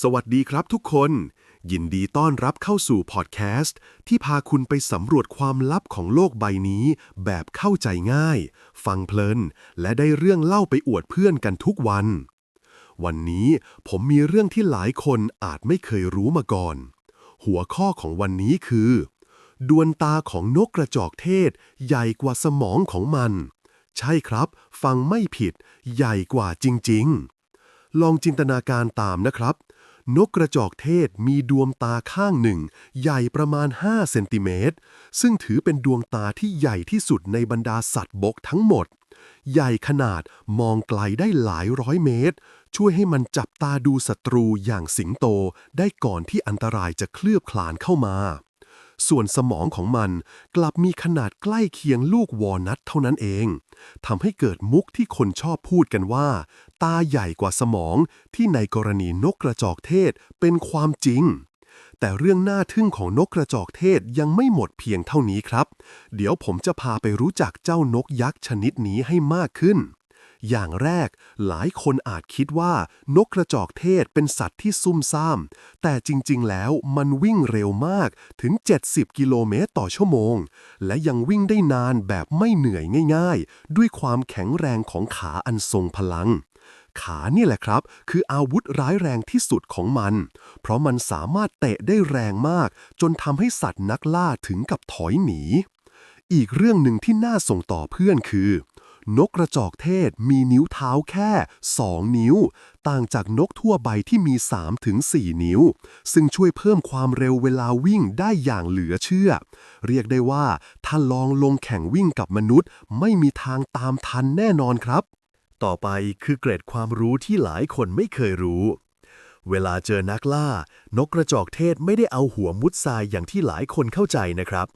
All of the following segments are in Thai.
สวัสดีครับทุกคน ยินดีต้อนรับเข้าสู่พอดแคสต์ที่พาคุณไปสำรวจความลับของโลกใบนี้แบบเข้าใจง่าย ฟังเพลิน และได้เรื่องเล่าไปอวดเพื่อนกันทุกวัน วันนี้ผมมีเรื่องที่หลายคนอาจไม่เคยรู้มาก่อน หัวข้อของวันนี้คือ ดวงตาของนกกระจอกเทศ ใหญ่กว่าสมองของมัน ใช่ครับ ฟังไม่ผิด ใหญ่กว่าจริง ๆ ลองจินตนาการตามนะครับ นกกระจอกเทศมีดวงตาข้างหนึ่ง ใหญ่ประมาณ 5 เซนติเมตร ซึ่งถือเป็นดวงตาที่ใหญ่ที่สุดในบรรดาสัตว์บกทั้งหมด ใหญ่ขนาดมองไกลได้หลายร้อยเมตร ช่วยให้มันจับตาดูศัตรูอย่างสิงโตได้ก่อนที่อันตรายจะเคลือบคลานเข้ามา ส่วนสมองของมันกลับมีขนาดใกล้เคียงลูกวอลนัทเท่านั้นเองทำให้เกิดมุกที่คนชอบพูดกันว่า ตาใหญ่กว่าสมองที่ในกรณีนกกระจอกเทศเป็นความจริง แต่เรื่องน่าทึ่งของนกกระจอกเทศยังไม่หมดเพียงเท่านี้ครับ เดี๋ยวผมจะพาไปรู้จักเจ้านกยักษ์ชนิดนี้ให้มากขึ้น อย่างแรกหลายคนอาจคิดว่านกกระจอกเทศเป็นสัตว์ที่ซุ่มซ่าม แต่จริงๆ แล้วมันวิ่งเร็วมากถึง 70 กิโลเมตรต่อชั่วโมง และยังวิ่งได้นานแบบไม่เหนื่อยง่ายๆ ด้วยความแข็งแรงของขาอันทรงพลังขานี่แหละครับ คืออาวุธร้ายแรงที่สุดของมัน เพราะมันสามารถเตะได้แรงมาก จนทำให้สัตว์นักล่าถึงกับถอยหนี อีกเรื่องหนึ่งที่น่าส่งต่อเพื่อนคือ นกกระจอกเทศมีนิ้วเท้าแค่ 2 นิ้ว ต่างจากนกทั่วไปที่มี 3-4 นิ้ว ซึ่งช่วยเพิ่มความเร็วเวลาวิ่งได้อย่างเหลือเชื่อ เรียกได้ว่า ถ้าลองลงแข่งวิ่งกับมนุษย์ ไม่มีทางตามทันแน่นอนครับ ต่อไปคือเกร็ดความรู้ที่หลายคนไม่เคยรู้ เวลาเจอนักล่า นกกระจอกเทศไม่ได้เอาหัวมุดทรายอย่างที่หลายคนเข้าใจนะครับ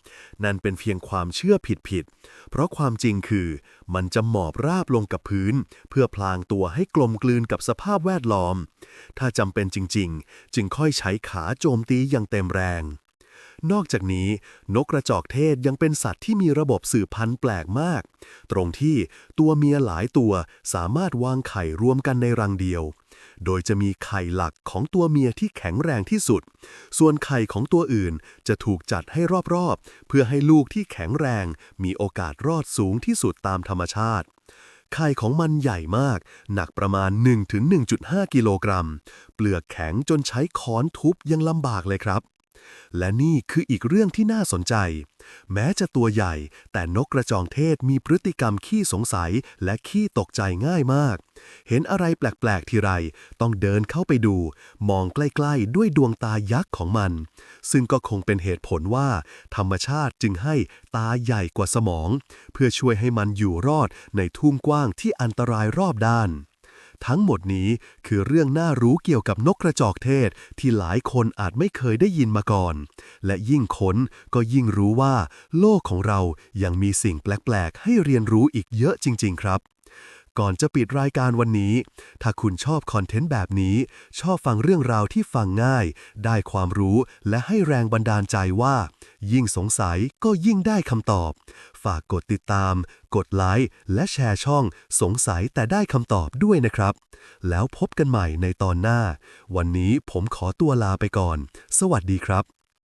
นั่นเป็นเพียงความเชื่อผิดๆ เพราะความจริงคือ มันจะหมอบราบลงกับพื้น เพื่อพลางตัวให้กลมกลืนกับสภาพแวดล้อม ถ้าจำเป็นจริงๆ จึงค่อยใช้ขาโจมตีอย่างเต็มแรง นอกจากนี้ นกกระจอกเทศยังเป็นสัตว์ที่มีระบบสืบพันธุ์แปลกมาก ตรงที่ตัวเมียหลายตัวสามารถวางไข่รวมกันในรังเดียว โดยจะมีไข่หลักของตัวเมียที่แข็งแรงที่สุด ส่วนไข่ของตัวอื่นจะถูกจัดให้รอบๆ เพื่อให้ลูกที่แข็งแรง มีโอกาสรอดสูงที่สุดตามธรรมชาติไข่ของมันใหญ่มาก หนักประมาณ 1-1.5 กิโลกรัม เปลือกแข็งจนใช้ค้อนทุบยังลำบากเลยครับ และนี่คืออีกเรื่องที่น่าสนใจ แม้จะตัวใหญ่ แต่นกกระจองเทศมีพฤติกรรมขี้สงสัยและขี้ตกใจง่ายมาก เห็นอะไรแปลก ๆ ทีไร ต้องเดินเข้าไปดู มองใกล้ ๆ ด้วยดวงตายักษ์ของมัน ซึ่งก็คงเป็นเหตุผลว่า ธรรมชาติจึงให้ตาใหญ่กว่าสมอง เพื่อช่วยให้มันอยู่รอดในทุ่งกว้างที่อันตรายรอบด้าน ทั้งหมดนี้คือเรื่องน่ารู้เกี่ยวกับนกกระจอกเทศที่หลายคนอาจไม่เคยได้ยินมาก่อน และยิ่งค้นก็ยิ่งรู้ว่า โลกของเรายังมีสิ่งแปลก ๆ ให้เรียนรู้อีกเยอะจริง ๆ ครับก่อนจะปิดรายการวันนี้ ถ้าคุณชอบคอนเทนต์แบบนี้ ชอบฟังเรื่องราวที่ฟังง่าย ได้ความรู้และให้แรงบันดาลใจว่า ยิ่งสงสัยก็ยิ่งได้คำตอบ ฝากกดติดตาม กดไลค์และแชร์ช่องสงสัยแต่ได้คำตอบด้วยนะครับ แล้วพบกันใหม่ในตอนหน้า วันนี้ผมขอตัวลาไปก่อน สวัสดีครับ